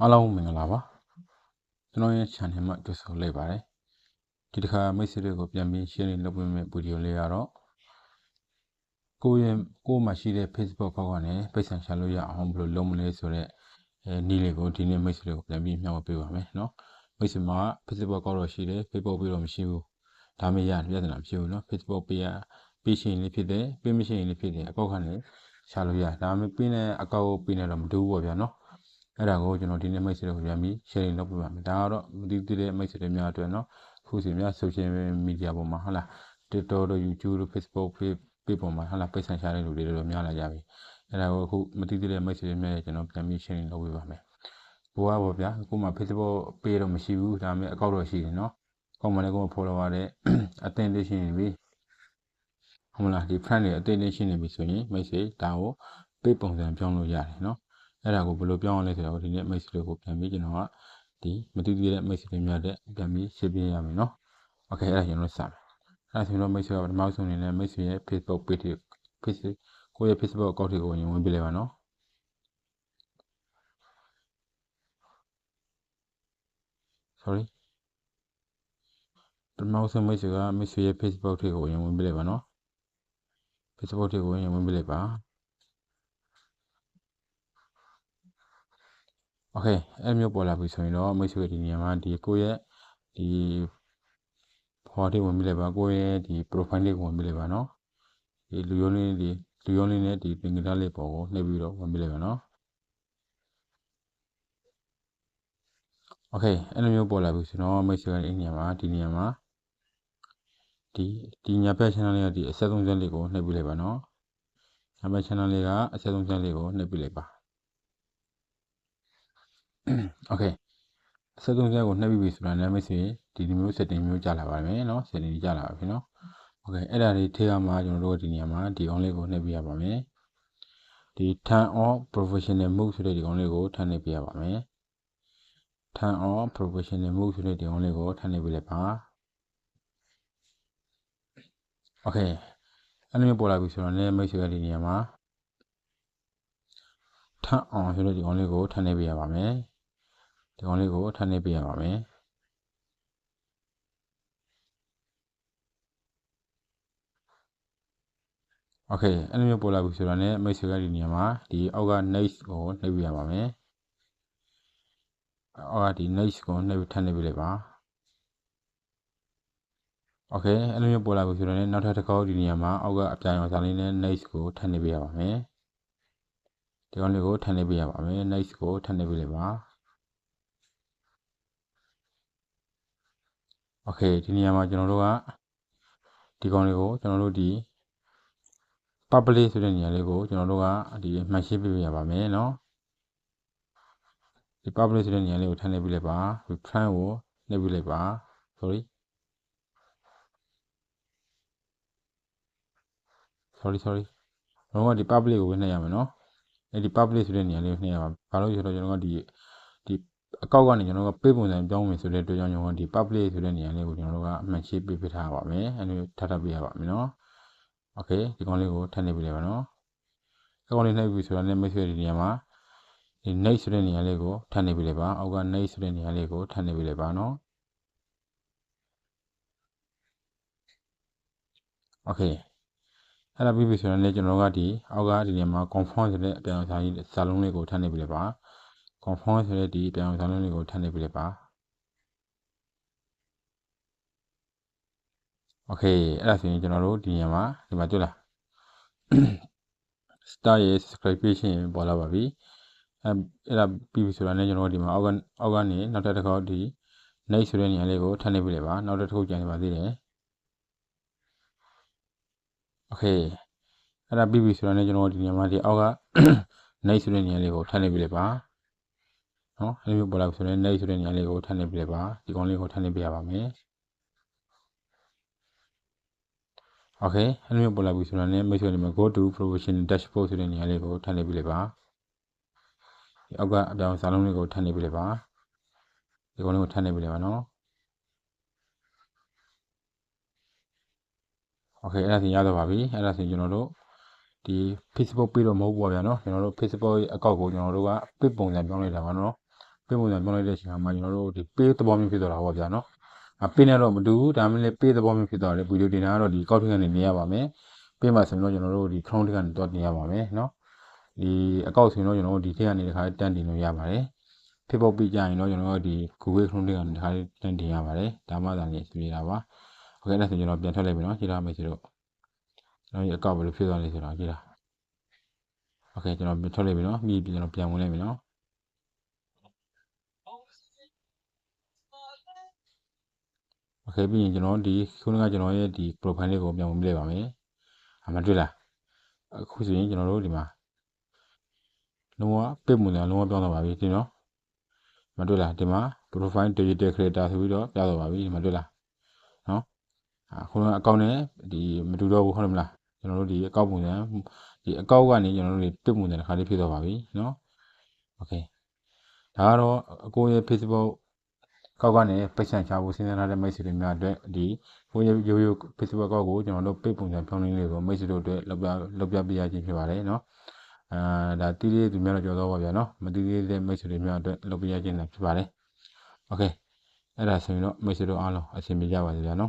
အားလုံးမင်္ဂလာပါကျွန်တော်ရဲ့ channel မှာကြိုဆိုလိုက်ပါတယ်ဒီတစ်ခါမိတ်ဆွေတွေကိုပြန်ပြီး share လုပ်ပေးမယ့်ဗီဒီယိုလေးကတော့ကိုယ့်ရဲ့ကိုယ်မှာရှိတဲ့ Facebook ကောက်ကနေပိတ်ဆံရှာလို့ရအောင်ဘယ်လိုလုပ်မလဲဆိုတော့အဲနည်းလေးကိုဒီနေ့မိတ်ဆွေတွေကိုပြန်ပြီးမျှဝေပေးပါမယ်เนาะမိတ်ဆွေမှာ Facebook ကောက်တော့ရှိတယ် Facebook ပြီးတော့မရှိဘူးဒါမှရပြဿနာမရှိဘူးเนาะ Facebook ပေးရပေးရှင်လေးဖြစ်တယ်ပေးမရှိရင်လေးဖြစ်တယ်အကောက်ကနေရှာလို့ရဒါမှမပေးတဲ့အကောက်ကိုပေးနေတော့မတူဘူးပေါ့ဗျာเนาะ အဲ့ဒါကိုကျွန်တော်ဒီနေ့မိတ်ဆွေတို့ပြန်ပြီး sharing လုပ်ပေးပါမယ်ဒါကတော့မသိသေးတဲ့မိတ်ဆွေတွေများအတွက်နော်ခုစီများ social media ပေါ်မှာဟုတ်လား TikTok တို့ YouTube တို့ Facebook page ပေးပေါ်မှာဟုတ်လားပိတ်ဆံရှာတဲ့လူတွေတော့များလာကြပြီအဲ့ဒါကိုအခုမသိသေးတဲ့မိတ်ဆွေတွေများကျွန်တော်ပြန်ပြီး sharing လုပ်ပေးပါမယ်ဘိုးကပေါ့ဗျာအခုမှ Facebook page တော့မရှိဘူးဒါပေမဲ့အကောင့်တော့ရှိတယ်နော်ကောင်းမလဲကောင်း follow ရတဲ့အသင်လေးရှိနေပြီဟုတ်လားဒီ friend တွေအသင်လေးရှိနေပြီဆိုရင်မိတ်ဆွေဒါကို page ပုံစံပြောင်းလို့ရတယ်နော် အဲ့ဒါကိုဘယ်လိုပြောင်းအောင်လဲဆိုတော့ဒီနေ့မိတ်ဆွေတွေကိုပြန်ပြီးကျွန်တော်ကဒီမသိသေးတဲ့မိတ်ဆွေတွေများတဲ့ပြန်ပြီးရှင်းပြရမယ်เนาะโอเคအဲ့ဒါကျွန်တော်စမယ်အဲ့ဒါဆိုတော့မိတ်ဆွေကပထမဆုံးအနေနဲ့မိတ်ဆွေရဲ့ Facebook page တွေ Facebook ကိုယ့်ရဲ့ Facebook account တွေကိုဝင်ဝင်ပြလိုက်ပါเนาะ sorry ပထမဆုံးမိတ်ဆွေကမိတ်ဆွေရဲ့ Facebook တွေကိုဝင်ဝင်ပြလိုက်ပါเนาะ Facebook တွေကိုဝင်ဝင်ပြလိုက်ပါ โอเคအဲ့မျိုးပေါ်လာပြီဆိုရင်တော့မိတ်ဆွေဒီနေရာမှာဒီကိုယ့်ရဲ့ဒီဖော်တွေဝင်ပြလိုက်ပါကိုယ့်ရဲ့ဒီ profile လေးကိုဝင်ပြလိုက်ပါเนาะဒီလူရုံးလေးဒီလူရုံးလေးနဲ့ဒီပင်ကလေးပေါ်ကိုနှိပ်ပြီးတော့ဝင်ပြလိုက်ပါเนาะโอเคအဲ့လိုမျိုးပေါ်လာပြီဆိုတော့မိတ်ဆွေကဒီနေရာမှာဒီနေရာမှာဒီဒီညာဘက် channel လေးကဒီအဆက်ဆုံးချက်လေးကိုနှိပ်ပြလိုက်ပါเนาะညာဘက် channel လေးကအဆက်ဆုံးချက်လေးကိုနှိပ်ပြလိုက်ပါ โอเคအဆက်ဆုံးချက်ကိုနှိပ်ပြီးပြီဆိုတာနဲ့မိတ်ဆွေဒီမျိုး setting မျိုးကြာလာပါမယ်เนาะ setting ကြာလာပါပြီเนาะโอเคအဲ့ဒါလေးထည့်ရမှာကျွန်တော်တို့ဒီနေရာမှာဒီ on လေးကိုနှိပ်ပြရပါမယ်ဒီ turn on professional mode ဆိုတဲ့ဒီ on လေးကိုထပ်နှိပ်ပြရပါမယ် turn on professional mode ဆိုတဲ့ဒီ on လေးကိုထပ်နှိပ်ပြလိုက်ပါโอเคအဲ့လိုမျိုးပေါ်လာပြီဆိုတော့လည်းမိတ်ဆွေကဒီနေရာမှာ turn on ဆိုတဲ့ဒီ on လေးကိုထပ်နှိပ်ပြရပါမယ် ဒီ on လေးကိုထပ်နှိပ်ပြရပါမယ်โอเคအဲ့လိုမျိုးပေါ်လာပြီဆိုတော့လည်းမိတ်ဆွေကဒီနေရာမှာဒီအောက်က next ကိုနှိပ်ပြရပါမယ်အောက်ကဒီ next ကိုနှိပ်ထပ်နှိပ်ပြလိုက်ပါโอเคအဲ့လိုမျိုးပေါ်လာပြီဆိုတော့လည်းနောက်ထပ်တစ်ခေါက်ဒီနေရာမှာအောက်ကအပြာရောင်စာလေးနဲ့ next ကိုထပ်နှိပ်ပြရပါမယ်ဒီကောင်လေးကိုထပ်နှိပ်ပြရပါမယ် next ကိုထပ်နှိပ်ပြလိုက်ပါ โอเคဒီနေရာမှာကျွန်တော်တို့ကဒီကောင်လေးကိုကျွန်တော်တို့ဒီ public ဆိုတဲ့နေရာလေးကိုကျွန်တော်တို့ကဒီမှတ်ရှင်းပြရပါမယ်เนาะဒီ public ဆိုတဲ့နေရာလေးကိုထပ်နှိပ်ပြလိုက်ပါ front ကိုနှိပ်ပြလိုက်ပါ sorry sorry sorry ကျွန်တော်ကဒီ public ကိုပဲနှိပ်ရမယ်เนาะအဲဒီ public ဆိုတဲ့နေရာလေးကိုနှိပ်ရပါဘာလို့ဆိုတော့ကျွန်တော်ကဒီဒီ အကောက်ကနေကျွန်တော်တို့က pay ပုံစံပြောင်းမယ်ဆိုတဲ့အတွက်ကြောင့်ကျွန်တော်ဒီ public ဆိုတဲ့နေရာလေးကိုကျွန်တော်တို့ကအမှန်ရှိပေးပေးထားပါမယ်အဲလိုထပ်ထပ်ပေးရပါမယ်နော် okay ဒီကောင်လေးကိုထပ်နေပေးလိုက်ပါနော်ဒီကောင်လေးနှိပ်ပြီဆိုတာနဲ့မိတ်ဆွေဒီနေရာမှာဒီ next ဆိုတဲ့နေရာလေးကိုထပ်နေပေးလိုက်ပါအောက်က next ဆိုတဲ့နေရာလေးကိုထပ်နေပေးလိုက်ပါနော် okay အဲ့ဒါပြီးပြီဆိုရင်လည်းကျွန်တော်ကဒီအောက်ကဒီနေရာမှာ confirm ဆိုတဲ့အပြန်အစားကြီးစာလုံးလေးကိုထပ်နေပေးလိုက်ပါ confirm ဆိုတဲ့ဒီပြန်ဝင်ဆောင်လုံးတွေကိုထပ်နေပြလိုက်ပါ okay အဲ့ဒါဆိုရင်ကျွန်တော်တို့ဒီနေရာမှာဒီမှာတွေ့လား star ရဲ့ subscribe page ရင်ပေါ်လာပါပြီအဲအဲ့ဒါပြီးပြီဆိုတာနဲ့ကျွန်တော်တို့ဒီမှာအောက်ကအောက်ကနေနောက်တစ်တစ်ခေါက်ဒီ next ဆိုတဲ့နေရာလေးကိုထပ်နေပြလိုက်ပါနောက်တစ်တစ်ခေါက်ကြံနေပါသေးတယ် okay အဲ့ဒါပြီးပြီဆိုတော့လည်းကျွန်တော်ဒီနေရာမှာဒီအောက်က night ဆိုတဲ့နေရာလေးကိုထပ်နေပြလိုက်ပါ နော် hello product ဆိုတဲ့ next ဆိုတဲ့နေရာလေးကိုထပ်နေပြလိုက်ပါဒီကောင်လေးကိုထပ်နေပြရပါမယ် okay အဲ့လိုမျိုးပို့လိုက်ပြီဆိုတော့ ਨੇ မိတ်ဆွေတွေမှာ go to provision dashboard ဆိုတဲ့နေရာလေးကိုထပ်နေပြလိုက်ပါဒီအောက်ကအပြောင်းစာလုံးလေးကိုထပ်နေပြလိုက်ပါဒီကောင်လေးကိုထပ်နေပြလိုက်ပါနော် okay အဲ့ဒါစီရတော့ပါပြီအဲ့ဒါစီကျွန်တော်တို့ဒီ Facebook ပြီးတော့မဟုတ်ဘူးပါဗျာနော်ကျွန်တော်တို့ Facebook ရဲ့အကောင့်ကိုကျွန်တော်တို့ကပြပုံစံပြောင်းလိုက်တာပါနော် ပေးပုံစံပြောင်းလိုက်တဲ့အချိန်မှာကျွန်တော်တို့ဒီပေးသဘောမျိုးဖြစ်သွားတာပေါ့ဗျာနော်အပေးနဲ့တော့မတူဘူးဒါမှလည်းပေးသဘောမျိုးဖြစ်သွားတယ်ဗီဒီယိုတင်တာကတော့ဒီကောက်ထကနေနေရပါမယ်ပေးမှဆိုရင်တော့ကျွန်တော်တို့ဒီ Chrome ကနေတော့တင်ရပါမယ်နော်ဒီအကောက်ဆိုရင်တော့ကျွန်တော်တို့ဒီထက်ကနေတစ်ခါတန်းတင်လို့ရပါတယ်ဖြစ်ပေါ်ပြီးကြရင်တော့ကျွန်တော်တို့ဒီ Google Chrome ကနေတစ်ခါတန်းတင်ရပါတယ်ဒါမှသာလေပြရတာပါโอเคအဲ့ဒါဆိုကျွန်တော်ပြန်ထွက်လိုက်ပြီနော်ကြည့်ရမယ်ဆိုတော့ကျွန်တော်ဒီအကောက်ဘယ်လိုဖြစ်သွားလဲဆိုတော့ကြည့်တာโอเคကျွန်တော်ထွက်လိုက်ပြီနော်မိပြီးကျွန်တော်ပြန်ဝင်လိုက်ပြီနော် โอเคပြီးရင်ကျွန်တော်ဒီခုနကကျွန်တော်ရဲ့ဒီ profile လေးကိုပြန်ဝင်ပြလိုက်ပါမယ်အမှတွေ့လားအခုဆိုရင်ကျွန်တော်တို့ဒီမှာလုံးဝပြစ်မှုတယ်လုံးဝပြောင်းတော့ပါပြီဒီနော်မတွေ့လားဒီမှာ profile digital creator ဆိုပြီးတော့ပြတော့ပါပြီမတွေ့လားနော်အခုကအကောင့်နဲ့ဒီမတူတော့ဘူးဟုတ်မလားကျွန်တော်တို့ဒီအကောင့်ပုံစံဒီအကောင့်ကနေကျွန်တော်တို့ပြစ်မှုတယ်တစ်ခါလေးဖြစ်တော့ပါပြီနော်โอเคဒါကတော့အကိုရဲ့ Facebook ကောက်ကနေပိတ်ဆန်ချဖို့စဉ်းစားထားတဲ့မိတ်ဆွေတွေများအတွက်ဒီကိုရိုးရိုးရိုး Facebook ကောက်ကိုကျွန်တော်တို့ပိတ်ပုံစံပြောင်းလဲလေးကိုမိတ်ဆွေတို့အတွက်လောက်ပြလောက်ပြပေးရခြင်းဖြစ်ပါတယ်နော်အာဒါတီးလေးသူများတော့ကြော်တော့ပါဗျာနော်မတီးသေးတဲ့မိတ်ဆွေတွေများအတွက်လောက်ပြရခြင်းဖြစ်ပါတယ်โอเคအဲ့ဒါဆိုရင်တော့မိတ်ဆွေတို့အားလုံးအဆင်ပြေကြပါစေဗျာနော်